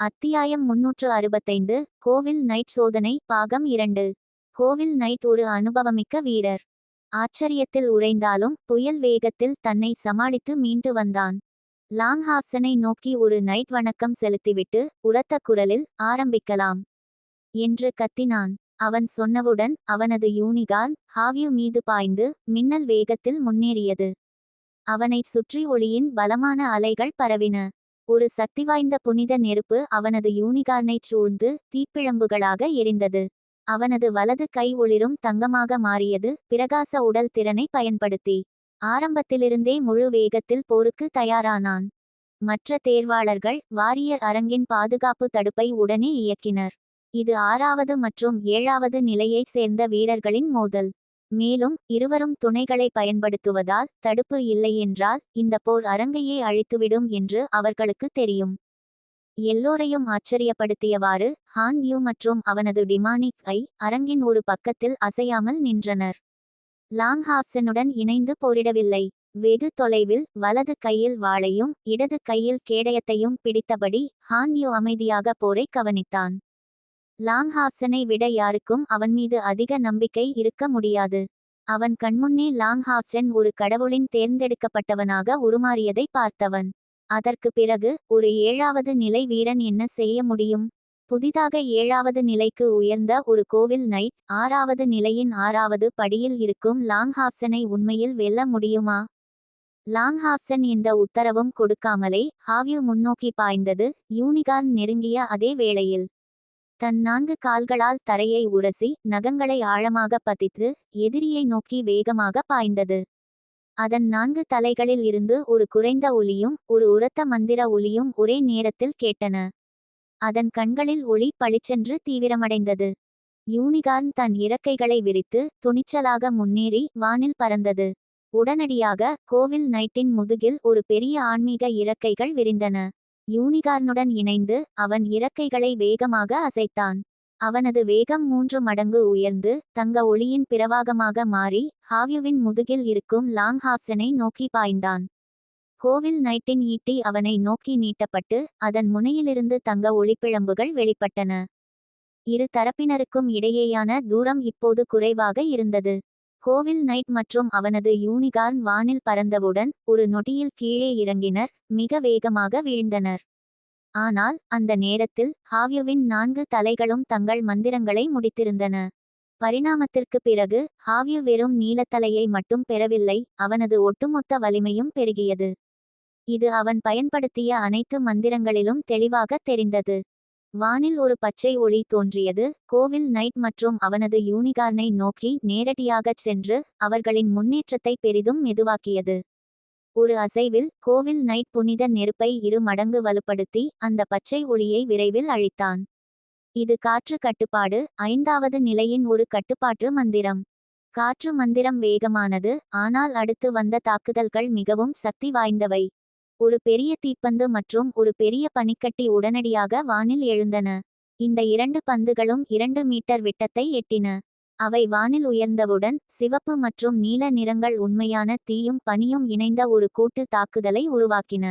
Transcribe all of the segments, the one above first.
அத்தியாயம் முன்னூற்று அறுபத்தைந்து கோவில் நைட் சோதனை பாகம் இரண்டு. கோவில் நைட் ஒரு அனுபவமிக்க வீரர். ஆச்சரியத்தில் உறைந்தாலும் புயல் வேகத்தில் தன்னை சமாளித்து மீண்டு வந்தான். லாங்ஹாப்சனை நோக்கி ஒரு நைட் வணக்கம் செலுத்திவிட்டு உரத்த குரலில் ஆரம்பிக்கலாம். என்று கத்தினான். அவன் சொன்னவுடன் அவனது யூனிகார்ன் ஹாவ்யூ மீது பாய்ந்து மின்னல் வேகத்தில் முன்னேறியது. அவனைச் சுற்றி ஒளியின் பலமான அலைகள் பரவின. ஒரு சக்திவாய்ந்த புனித நெருப்பு அவனது யூனிகார்னைச் சூழ்ந்து தீப்பிழம்புகளாக எரிந்தது. அவனது வலது கை ஒளிரும் தங்கமாக மாறியது. பிரகாச உடல் திறனை பயன்படுத்தி ஆரம்பத்திலிருந்தே முழு வேகத்தில் போருக்கு தயாரானான். மற்ற தேர்வாளர்கள் வாரியர் அரங்கின் பாதுகாப்பு தடுப்பை உடனே இயக்கினர். இது ஆறாவது மற்றும் ஏழாவது நிலையைச் சேர்ந்த வீரர்களின் மோதல். மேலும் இருவரும் துணைகளை பயன்படுத்துவதால் தடுப்பு இல்லையென்றால் இந்த போர் அரங்கையே அழித்துவிடும் என்று அவர்களுக்கு தெரியும். எல்லோரையும் ஆச்சரியப்படுத்தியவாறு ஹான் யூ மற்றும் அவனது டிமானிக் ஐ அரங்கின் ஒரு பக்கத்தில் அசையாமல் நின்றனர். லாங் ஹாப்சனுடன் இணைந்து போரிடவில்லை. வெகு தொலைவில் வலது கையில் வாளையும் இடது கையில் கேடயத்தையும் பிடித்தபடி ஹான் யூ அமைதியாக போரை கவனித்தான். லாங் ஹாப்சனை விட யாருக்கும் அவன் மீது அதிக நம்பிக்கை இருக்க முடியாது. அவன் கண்முன்னே லாங்ஹாப்சன் ஒரு கடவுளின் தேர்ந்தெடுக்கப்பட்டவனாக உருமாறியதை பார்த்தவன். அதற்கு பிறகு ஒரு ஏழாவது நிலை வீரன் என்ன செய்ய முடியும்? புதிதாக ஏழாவது நிலைக்கு உயர்ந்த ஒரு கோவில் நைட் ஆறாவது நிலையின் ஆறாவது படியில் இருக்கும் லாங் ஹாப்சனை உண்மையில் வெல்ல முடியுமா? லாங்ஹாப்சன் இந்த உத்தரவும் கொடுக்காமலே ஹாவ்யூ முன்னோக்கி பாய்ந்தது யூனிகார்ன் நெருங்கிய அதே வேளையில். தன் நான்கு கால்களால் தரையை உரசி நகங்களை ஆழமாக பதித்து எதிரியை நோக்கி வேகமாக பாய்ந்தது. அதன் நான்கு தலைகளில் இருந்து ஒரு குறைந்த ஒலியும் ஒரு உரத்த மந்திர ஒலியும் ஒரே நேரத்தில் கேட்டன. அதன் கண்களில் ஒளி பளிச்சென்று தீவிரமடைந்தது. யூனிகார்ன் தன் இறக்கைகளை விரித்து துணிச்சலாக முன்னேறி வானில் பறந்தது. உடனடியாக கோவில் நைட்டின் முதுகில் ஒரு பெரிய ஆன்மீக இறக்கைகள் விரிந்தன. யூனிகார்னுடன் இணைந்து அவன் இறக்கைகளை வேகமாக அசைத்தான். அவனது வேகம் மூன்று மடங்கு உயர்ந்து தங்க ஒளியின் பிரவாகமாக மாறி ஹாவ்யுவின் முதுகில் இருக்கும் லாங் ஹாப்சனை நோக்கி பாய்ந்தான். கோவில் நைட்டின் ஈட்டி அவனை நோக்கி நீட்டப்பட்டு அதன் முனையிலிருந்து தங்க ஒளிப்பிழம்புகள் வெளிப்பட்டன. இரு தரப்பினருக்கும் இடையேயான தூரம் இப்போது குறைவாக இருந்தது. கோவில் நைட் மற்றும் அவனது யூனிகார்ன் வானில் பறந்தவுடன் ஒரு நொடியில் கீழே இறங்கினர் மிக வேகமாக வீழ்ந்தனர். ஆனால் அந்த நேரத்தில் ஹாவ்யுவின் நான்கு தலைகளும் தங்கள் மந்திரங்களை முடித்திருந்தன. பரிணாமத்திற்கு பிறகு ஹாவ்யு வெறும் நீலத்தலையை மட்டும் பெறவில்லை அவனது ஒட்டுமொத்த வலிமையும் பெருகியது. இது அவன் பயன்படுத்திய அனைத்து மந்திரங்களிலும் தெளிவாக தெரிந்தது. வானில் ஒரு பச்சை ஒளி தோன்றியது. கோவில் நைட் மற்றும் அவனது யூனிகார்னை நோக்கி நேரடியாகச் சென்று அவர்களின் முன்னேற்றத்தை பெரிதும் மெதுவாக்கியது. ஒரு அசைவில் கோவில் நைட் புனித நெருப்பை இரு மடங்கு வலுப்படுத்தி அந்த பச்சை ஒளியை விரைவில் அழித்தான். இது காற்று கட்டுப்பாடு ஐந்தாவது நிலையின் ஒரு கட்டுப்பாட்டு மந்திரம். காற்று மந்திரம் வேகமானது ஆனால் அடுத்து வந்த தாக்குதல்கள் மிகவும் சக்தி வாய்ந்தவை. ஒரு பெரிய தீப்பந்து மற்றும் ஒரு பெரிய பனிக்கட்டி உடனடியாக வானில் எழுந்தன. இந்த இரண்டு பந்துகளும் இரண்டு மீட்டர் விட்டத்தை எட்டின. அவை வானில் உயர்ந்தவுடன் சிவப்பு மற்றும் நீல நிறங்கள் உண்மையான தீயும் பனியும் இணைந்த ஒரு கூட்டு தாக்குதலை உருவாக்கின.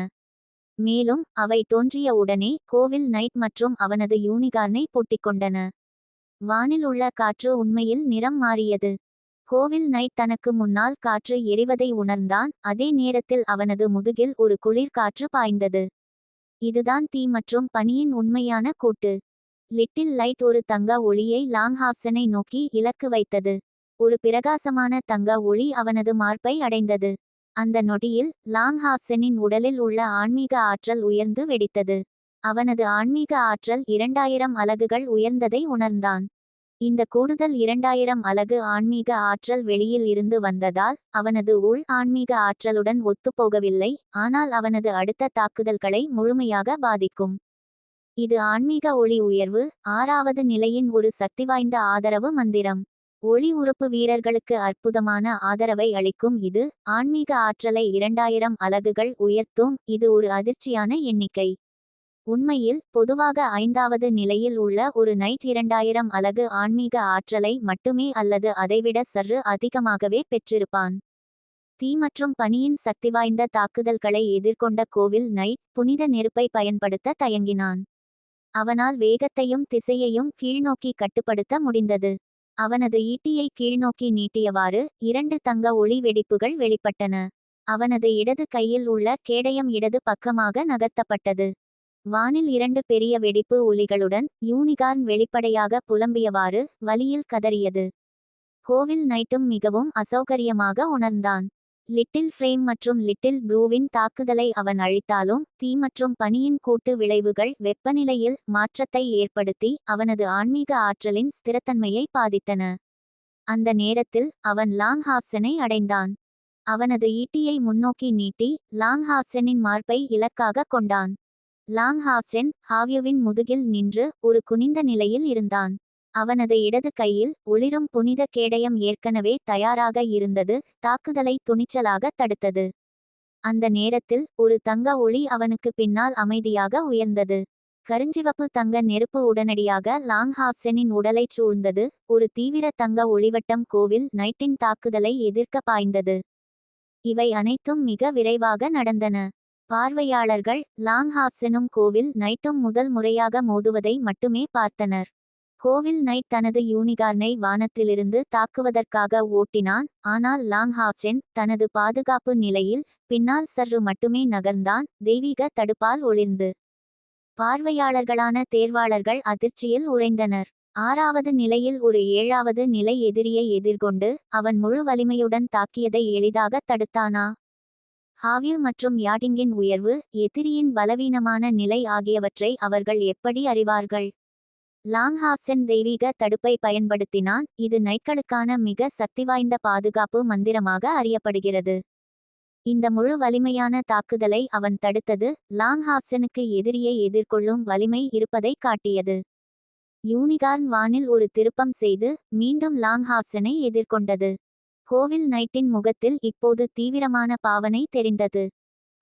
மேலும் அவை தோன்றிய உடனே கோவில் நைட் மற்றும் அவனது யூனிகார்னை பூட்டிக்கொண்டன. வானில் உள்ள காற்று உண்மையில் நிறம் மாறியது. கோவில் நைட் தனக்கு முன்னால் காற்று எரிவதை உணர்ந்தான். அதே நேரத்தில் அவனது முதுகில் ஒரு குளிர் காற்று பாய்ந்தது. இதுதான் தீ மற்றும் பனியின் உண்மையான கூட்டு. லிட்டில் லைட் ஒரு தங்க ஒளியை லாங்ஹாப்சனை நோக்கி இலக்கு வைத்தது. ஒரு பிரகாசமான தங்க ஒளி அவனது மார்பை அடைந்தது. அந்த நொடியில் லாங்ஹாப்சனின் உடலில் உள்ள ஆன்மீக ஆற்றல் உயர்ந்து வெடித்தது. அவனது ஆன்மீக ஆற்றல் இரண்டாயிரம் அலகுகள் உயர்ந்ததை உணர்ந்தான். இந்த கூடுதல் இரண்டாயிரம் அலகு ஆன்மீக ஆற்றல் வெளியில் இருந்து வந்ததால் அவனது உள் ஆன்மீக ஆற்றலுடன் ஒத்துப்போகவில்லை ஆனால் அவனது அடுத்த தாக்குதல்களை முழுமையாக பாதிக்கும். இது ஆன்மீக ஒளி உயர்வு ஆறாவது நிலையின் ஒரு சக்திவாய்ந்த ஆதரவு மந்திரம். ஒளி உறுப்பு வீரர்களுக்கு அற்புதமான ஆதரவை அளிக்கும் இது ஆன்மீக ஆற்றலை இரண்டாயிரம் அலகுகள் உயர்த்தும் இது ஒரு அதிர்ச்சியான எண்ணிக்கை. உண்மையில் பொதுவாக ஐந்தாவது நிலையில் உள்ள ஒரு நைட் இரண்டாயிரம் அலகு ஆன்மீக ஆற்றலை மட்டுமே அல்லது அதைவிட சற்று அதிகமாகவே பெற்றிருப்பான். தீ மற்றும் பனியின் சக்திவாய்ந்த தாக்குதல்களை எதிர்கொண்ட கோவில் நைட் புனித நெருப்பை பயன்படுத்த தயங்கினான். அவனால் வேகத்தையும் திசையையும் கீழ்நோக்கி கட்டுப்படுத்த முடிந்தது. அவனது ஈட்டியை கீழ்நோக்கி நீட்டியவாறு இரண்டு தங்க ஒளி வெடிப்புகள் வெளிப்பட்டன. அவனது இடது கையில் உள்ள கேடயம் இடது பக்கமாக நகர்த்தப்பட்டது. வானில் இரண்டு பெரிய வெடிப்பு ஒலிகளுடன் யூனிகார்ன் வெளிப்படையாக புலம்பியவாறு வலியில் கதறியது. கோவில் நைட்டும் மிகவும் அசௌகரியமாக உணர்ந்தான். லிட்டில் ஃப்ளேம் மற்றும் லிட்டில் ப்ளூவின் தாக்குதலை அவன் அழித்தாலும் தீ மற்றும் பனியின் கூட்டு விளைவுகள் வெப்பநிலையில் மாற்றத்தை ஏற்படுத்தி அவனது ஆன்மீக ஆற்றலின் ஸ்திரத்தன்மையை பாதித்தன. அந்த நேரத்தில் அவன் லாங் ஹாப்சனை அடைந்தான். அவனது ஈட்டியை முன்னோக்கி நீட்டி லாங் ஹாப்சனின் மார்பை இலக்காக கொண்டான். லாங் ஹாப்சென் ஹாவ்யுவின் முதுகில் நின்று ஒரு குனிந்த நிலையில் இருந்தான். அவனது இடது கையில் ஒளிரும் புனித கேடயம் ஏற்கனவே தயாராக இருந்தது தாக்குதலை துணிச்சலாக தடுத்தது. அந்த நேரத்தில் ஒரு தங்க ஒளி அவனுக்கு பின்னால் அமைதியாக உயர்ந்தது. கருஞ்சிவப்பு தங்க நெருப்பு உடனடியாக லாங் ஹாப்சனின் உடலைச் சூழ்ந்தது ஒரு தீவிர தங்க ஒளிவட்டம் கோவில் நைட்டின் தாக்குதலை எதிர்க்க பாய்ந்தது. இவை அனைத்தும் மிக விரைவாக நடந்தன. பார்வையாளர்கள் லாங் எனும் கோவில் நைட்டும் முதல் முறையாக மோதுவதை மட்டுமே பார்த்தனர். கோவில் நைட் தனது யூனிகார்னை வானத்திலிருந்து தாக்குவதற்காக ஓட்டினான் ஆனால் லாங் ஹாப்சென் தனது பாதுகாப்பு நிலையில் பின்னால் சற்று மட்டுமே நகர்ந்தான் தெய்வீக தடுப்பால் ஒளிர்ந்து. பார்வையாளர்களான தேர்வாளர்கள் அதிர்ச்சியில் உறைந்தனர். ஆறாவது நிலையில் ஒரு ஏழாவது நிலை எதிரியை எதிர்கொண்டு அவன் முழு வலிமையுடன் தாக்கியதை எளிதாக தடுத்தானா? ஹாவ்யூ மற்றும் யாட்டிங்கின் உயர்வு எதிரியின் பலவீனமான நிலை ஆகியவற்றை அவர்கள் எப்படி அறிவார்கள்? லாங்ஹாப்சன் தெய்வீக தடுப்பை பயன்படுத்தினான் இது நைட்களுக்கான மிக சக்திவாய்ந்த பாதுகாப்பு மந்திரமாக அறியப்படுகிறது. இந்த முழு வலிமையான தாக்குதலை அவன் தடுத்தது லாங்ஹாப்சனுக்கு எதிரியை எதிர்கொள்ளும் வலிமை இருப்பதை காட்டியது. யூனிகார்ன் வானில் ஒரு திருப்பம் செய்து மீண்டும் லாங்ஹாப்சனை எதிர்கொண்டது. கோவில் நைட்டின் முகத்தில் இப்போது தீவிரமான பாவனை தெரிந்தது.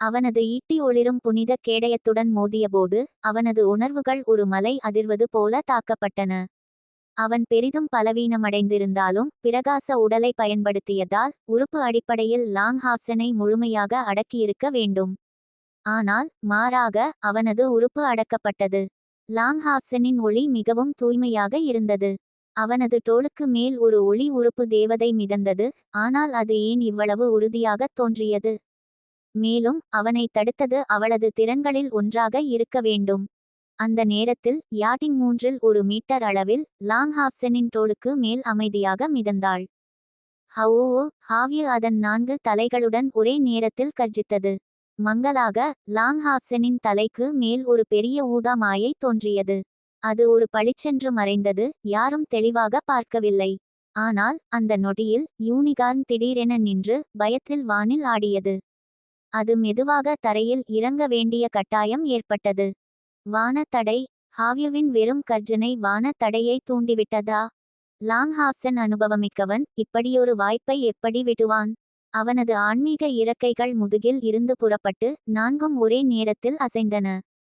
அவனது ஈட்டி ஒளிரும் புனித கேடயத்துடன் மோதியபோது அவனது உணர்வுகள் ஒரு மலை அதிர்வது போல தாக்கப்பட்டன. அவன் பெரிதும் பலவீனமடைந்திருந்தாலும் பிரகாச உடலை பயன்படுத்தியதால் உறுப்பு அடிப்படையில் லாங் ஹாப்சனை முழுமையாக அடக்கியிருக்க வேண்டும். ஆனால் மாறாக அவனது உறுப்பு அடக்கப்பட்டது. லாங் ஹாப்சனின் ஒளி மிகவும் தூய்மையாக இருந்தது. அவனது தோளுக்கு மேல் ஒரு ஒளி உறுப்பு தேவதை மிதந்தது ஆனால் அது ஏன் இவ்வளவு உறுதியாகத் தோன்றியது? மேலும் அவனை தடுத்தது அவளது திறன்களில் ஒன்றாக இருக்க வேண்டும். அந்த நேரத்தில் யாட்டிங் மூன்றில் ஒரு மீட்டர் அளவில் லாங் ஹாப்சனின் தோளுக்கு மேல் அமைதியாக மிதந்தாள். ஹவோ ஹாவ்ய அதன் நான்கு தலைகளுடன் ஒரே நேரத்தில் கர்ஜித்தது. மங்களாக லாங் ஹாப்சனின் தலைக்கு மேல் ஒரு பெரிய ஊதா மாயை தோன்றியது. அது ஒரு பளிச்சென்று மறைந்தது யாரும் தெளிவாக பார்க்கவில்லை. ஆனால் அந்த நொடியில் யூனிகார்ன் திடீரென நின்று பயத்தில் வானில் ஆடியது. அது மெதுவாக தரையில் இறங்க வேண்டிய கட்டாயம் ஏற்பட்டது. வானத்தடை ஹாவ்யுவின் வெறும் கர்ஜனை வானத்தடையை தூண்டிவிட்டதா? லாங் ஹாப்சன் அனுபவமிக்கவன் இப்படியொரு வாய்ப்பை எப்படி விடுவான்? அவனது ஆன்மீக இறக்கைகள் முதுகில் இருந்து புறப்பட்டு நான்கும் ஒரே நேரத்தில் அசைந்தன.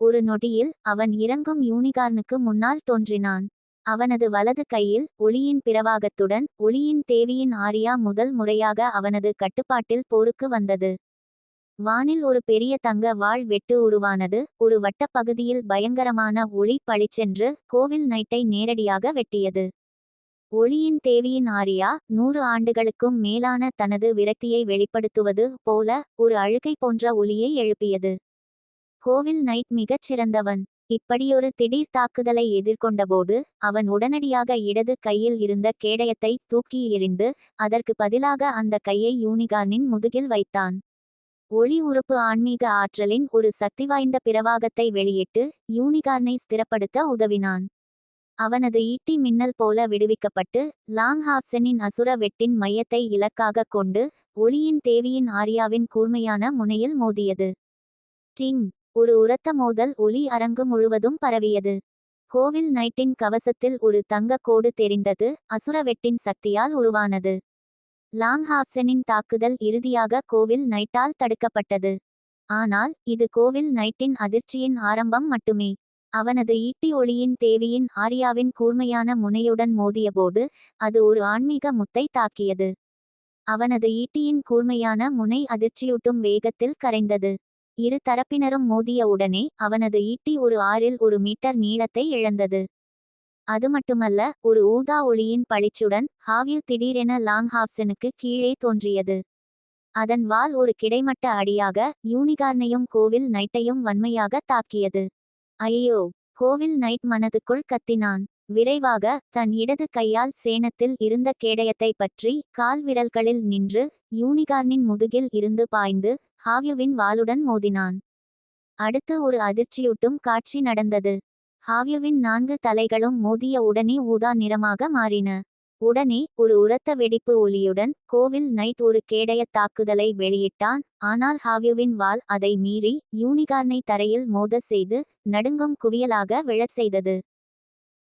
ஒரு நொடியில் அவன் இறங்கும் யூனிகார்னுக்கு முன்னால் தோன்றினான். அவனது வலது கையில் ஒளியின் பிரவாகத்துடன் ஒளியின் தேவியின் ஆரியா முதல் முறையாக அவனது கட்டுப்பாட்டில் போருக்கு வந்தது. வானில் ஒரு பெரிய தங்க வாள் வெட்டு உருவானது ஒரு வட்டப்பகுதியில் பயங்கரமான ஒளி பளிச்சென்று கோவில் நைட்டை நேரடியாக வெட்டியது. ஒளியின் தேவியின் ஆரியா நூறு ஆண்டுகளுக்கும் மேலான தனது விரக்தியை வெளிப்படுத்துவது போல ஒரு அழுகை போன்ற ஒளியை எழுப்பியது. கோவில் நைட் மிகச் சிறந்தவன். இப்படியொரு திடீர் தாக்குதலை எதிர்கொண்டபோது அவன் உடனடியாக இடது கையில் இருந்த கேடயத்தை தூக்கி எறிந்து அதற்கு பதிலாக அந்த கையை யூனிகார்னின் முதுகில் வைத்தான். ஒளி உறுப்பு ஆன்மீக ஆற்றலின் ஒரு சக்திவாய்ந்த பிரவாகத்தை வெளியிட்டு யூனிகார்னை ஸ்திரப்படுத்த உதவினான். அவனது ஈட்டி மின்னல் போல விடுவிக்கப்பட்டு லாங் ஹாப்சனின் அசுர வெட்டின் மையத்தை இலக்காக கொண்டு ஒளியின் தேவியின் ஆரியாவின் கூர்மையான முனையில் மோதியது. டிங் ஒரு உரத்த மோதல் ஒளி அரங்கு முழுவதும் பரவியது. கோவில் நைட்டின் கவசத்தில் ஒரு தங்க கோடு தெரிந்தது அசுர வெட்டின் சக்தியால் உருவானது. லாங்ஹாப்சனின் தாக்குதல் இறுதியாக கோவில் நைட்டால் தடுக்கப்பட்டது. ஆனால் இது கோவில் நைட்டின் அதிர்ச்சியின் ஆரம்பம் மட்டுமே. அவனது ஈட்டி ஒளியின் தேவியின் ஆரியாவின் கூர்மையான முனையுடன் மோதியபோது அது ஒரு ஆன்மீக முத்தை தாக்கியது. அவனது ஈட்டியின் கூர்மையான முனை அதிர்ச்சியூட்டும் வேகத்தில் கரைந்தது. இரு தரப்பினரும் மோதிய உடனே அவனது ஈட்டி ஒரு ஆறில் ஒரு மீட்டர் நீளத்தை இழந்தது. அது மட்டுமல்ல ஒரு ஊதா ஒளியின் பளிச்சுடன் ஹாவில் திடீரென லாங் ஹாப்சனுக்கு கீழே தோன்றியது. அதன் வால் ஒரு கிடைமட்ட அடியாக யூனிகார்னையும் கோவில் நைட்டையும் வன்மையாக தாக்கியது. ஐயோ கோவில் நைட் மனதுக்குள் கத்தினான். விரைவாக தன் இடது கையால் சேணத்தில் இருந்த கேடயத்தை பற்றி கால் விரல்களில் நின்று யூனிகார்னின் முதுகில் இருந்து பாய்ந்து ஹாவ்யுவின் வாளுடன் மோதினான். அடுத்து ஒரு அதிர்ச்சியூட்டும் காட்சி நடந்தது. ஹாவ்யுவின் நான்கு தலைகளும் மோதிய உடனே ஊதா நிறமாக மாறின. உடனே ஒரு உரத்த வெடிப்பு ஒலியுடன் கோவில் நைட் ஒரு கேடய தாக்குதலை வெளியிட்டான். ஆனால் ஹாவ்யுவின் வால் அதை மீறி யூனிகார்னை தரையில் மோத செய்து நடுங்கும் குவியலாக விழச் செய்தது.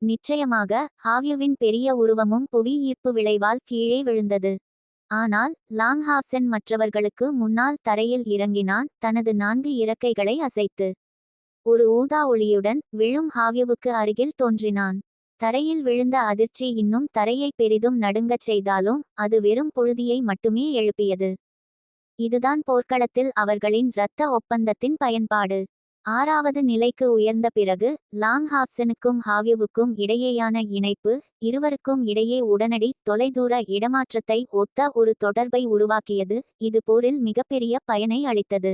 நிச்சயமாக ஹாவ்யுவின் பெரிய உருவமும் புவி ஈர்ப்பு விளைவால் கீழே விழுந்தது. ஆனால் லாங்ஹாப்சன் மற்றவர்களுக்கு முன்னால் தரையில் இறங்கினான் தனது நான்கு இறக்கைகளை அசைத்து. ஒரு ஊதா ஒளியுடன் விழும் ஹாவ்யுவுக்கு அருகில் தோன்றினான். தரையில் விழுந்த அதிர்ச்சி இன்னும் தரையை பெரிதும் நடுங்கச் செய்தாலும் அது வெறும் புழுதியை மட்டுமே எழுப்பியது. இதுதான் போர்க்களத்தில் அவர்களின் இரத்த ஒப்பந்தத்தின் பயன்பாடு. ஆறாவது நிலைக்கு உயர்ந்த பிறகு லாங் ஹாப்சனுக்கும் ஹாவ்யுவுக்கும் இடையேயான இணைப்பு இருவருக்கும் இடையே உடனடி தொலைதூர இடமாற்றத்தை ஒத்த ஒரு தொடர்பை உருவாக்கியது இது போரில் மிகப்பெரிய பயனை அளித்தது.